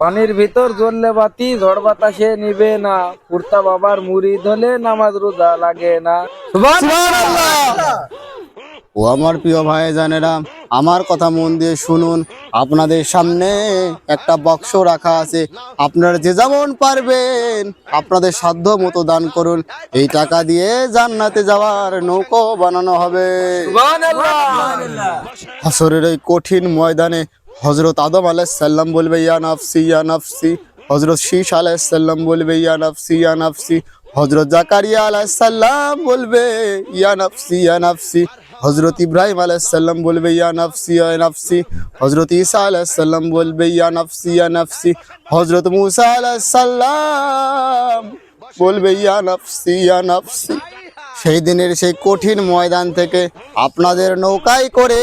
পানির ভিতর জ্বললে বাতি ঝড় বাতাসে নিবে না। কুর্তা বাবার মুড়ি ধলে নামাজ রোজা লাগে না। ও আমার প্রিয় ভাই জানেরা আমার কথা মন দিয়ে শুনুন। আপনাদের সামনে একটা বাক্স রাখা আছে। আপনারা যে যেমন পারবেন আপনাদের সাধ্য মতো দান করুন। এই টাকা দিয়ে জান্নাতে যাওয়ার নৌকো বানানো হবে। হাসরের এই কঠিন ময়দানে হজরত আদম আলাইসাল্লাম বলবে ইয়া নাফসি ইয়া নাফসি হজরত শীষ আলাইসাল্লাম বলবে ইয়া নাফসি ইয়া নাফসি হজরত জাকারিয়া আলাইসাল্লাম বলবে ইয়া নাফসি ইয়া নাফসি হজরত ইব্রাহিম আলাইসাল্লাম বলবে ইয়া নাফসি ইয়া নাফসি হজরত ঈসা আলাইসাল্লাম বলবে ইয়া নাফসি ইয়া নাফসি হজরত মুসা আলাইসাল্লাম বলবে ইয়া নাফসি ইয়া নাফসি সেই দিনের সেই কঠিন ময়দান থেকে আপনাদের নৌকায় করে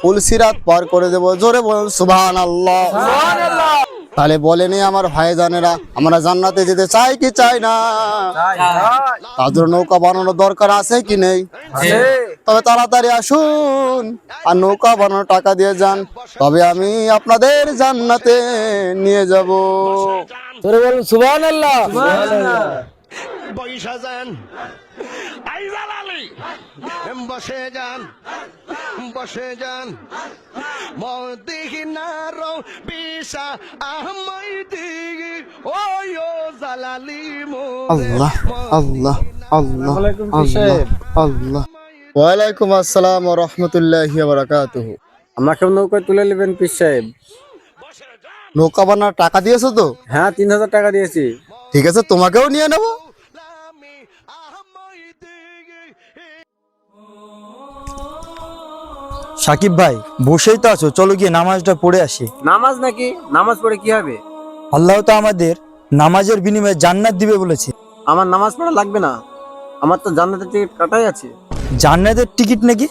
ফুলসিরাত পার করে দেব। জোরে বলুন সুবহান আল্লাহ তাহলে বলেনি আমার ভাই ভাইজানেরা আমরা জান্নাতে যেতে চাই কি চাই না? তাদের নৌকা বানানোর দরকার আছে কি নেই? তবে তাড়াতাড়ি আসুন আর নৌকা বানানোর টাকা দিয়ে যান। তবে আমি আপনাদের জান্নাতে নিয়ে যাব। সুবহান আল্লাহ বৈশা যান আইজাল আলী। বসে যান বসে যান। মদিনার বিশা আহমাই দিগি ওই ও জালালি মো আল্লাহ আল্লাহ আল্লাহ আল্লাহ আল্লাহ। ওয়ালাইকুম আসসালাম ওয়া রাহমাতুল্লাহি ওয়া বারাকাতুহু। আমাকে নৌকায় তুলে নেবেন পিস সাহেব। নৌকা বানানোর টাকা দিয়েছ তো? হ্যাঁ তিন হাজার টাকা দিয়েছি। ঠিক আছে তোমাকেও নিয়ে নেব। সাকিব ভাই বসেই তো আছো চলো গিয়ে নামাজটা পড়ে আসি। নামাজ নাকি? নামাজ পড়ে কি হবে? আল্লাহ তো আমাদের নামাজের বিনিময়ে জান্নাত দিবে বলেছে। আমার নামাজ পড়া লাগবে না। আমার তো জান্নাতের টিকিট কাটাই আছে। জান্নাতের টিকিট নাকি?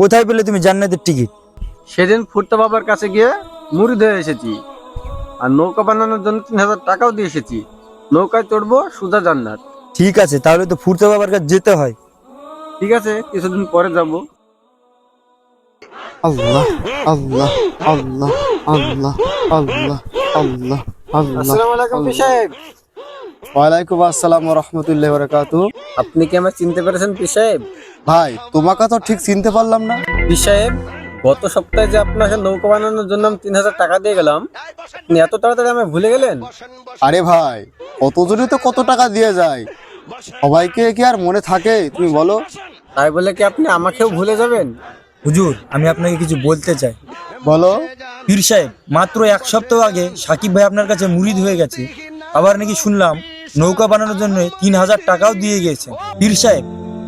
কোথায় পেলে তুমি জান্নাতের টিকিট? সেদিন ফুটতে বাবার কাছে গিয়ে মুড়ি ধরে এসেছি। আর নৌকা বানানোর জন্য তিন হাজার টাকাও দিয়ে এসেছি। নৌকায় চড়বো সুজা জান্নাত। ঠিক আছে তাহলে তো ফুরতে বাবার কাছে যেতে হয়। ঠিক আছে কিছুদিন পরে যাব। আল্লাহ আল্লাহ আল্লাহ আল্লাহ আল্লাহ আল্লাহ ওয়ালাইকুম আসসালাম রাহমাতুল্লাহি ওয়া বারাকাতুহু আপনি কি আমার চিনতে পেরেছেন পি সাহেব? ভাই তোমাকে তো ঠিক চিনতে পারলাম না। পি সাহেব গত সপ্তাহে যে আপনাকে নৌকা বানানোর জন্য আমি তিন হাজার টাকা দিয়ে গেলাম আপনি এত তাড়াতাড়ি আমায় ভুলে গেলেন? আরে ভাই কতজনই তো কত টাকা দিয়ে যায়। সবাইকে কি আর মনে থাকে? তুমি বলো। তাই বলে কি আপনি আমাকেও ভুলে যাবেন? হুজুর আমি আপনাকে কিছু বলতে চাই। বলো। পীর সাহেব মাত্র এক সপ্তাহ আগে সাকিব ভাই আপনার কাছে মুরিদ হয়ে গেছে। আবার নাকি শুনলাম নৌকা বানানোর জন্য তিন হাজার টাকাও দিয়ে গিয়েছেন। পীর সাহেব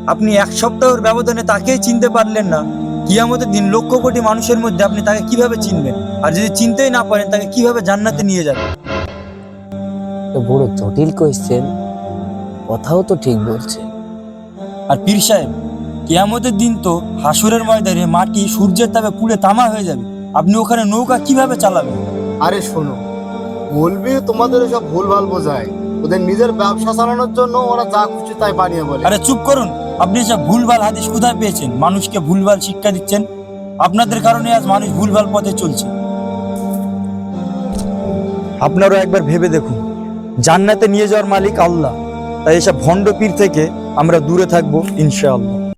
আপনি এক সপ্তাহের ব্যবধানে তাকেই চিনতে পারলেন না। কিয়ামতের দিন লক্ষ কোটি মানুষের মধ্যে আপনি তাকে কীভাবে চিনবেন? আর যদি চিনতেই না পারেন তাকে কীভাবে জান্নাতে নিয়ে যাবেন? তো বড় জটিল কোয়েশ্চেন কথাও তো ঠিক বলছে। আর পীর সাহেব কিয়ামতের দিন তো হাসুরের ময়দানে মাটি সূর্যের তাপে পুড়ে তামা হয়ে যাবে। আপনি ওখানে নৌকা কীভাবে চালাবেন? আরে শোনো বলবি তোমাদের সব ভুলভাল বোঝায়। ওদের নিজের ব্যবসা চালানোর জন্য ওরা যা খুশি তাই বানিয়ে বলে। আরে চুপ করুন আপনি সব ভুলভাল হাদিস কোথায় পেয়েছেন? মানুষকে ভুলভাল শিক্ষা দিচ্ছেন? আপনাদের কারণে আজ মানুষ ভুলভাল পথে চলছে। আপনারও একবার ভেবে দেখুন জান্নাতে নিয়ে যাওয়ার মালিক আল্লাহ তাই এসব ভণ্ড পীর থেকে আমরা দূরে থাকব ইনশাআল্লাহ।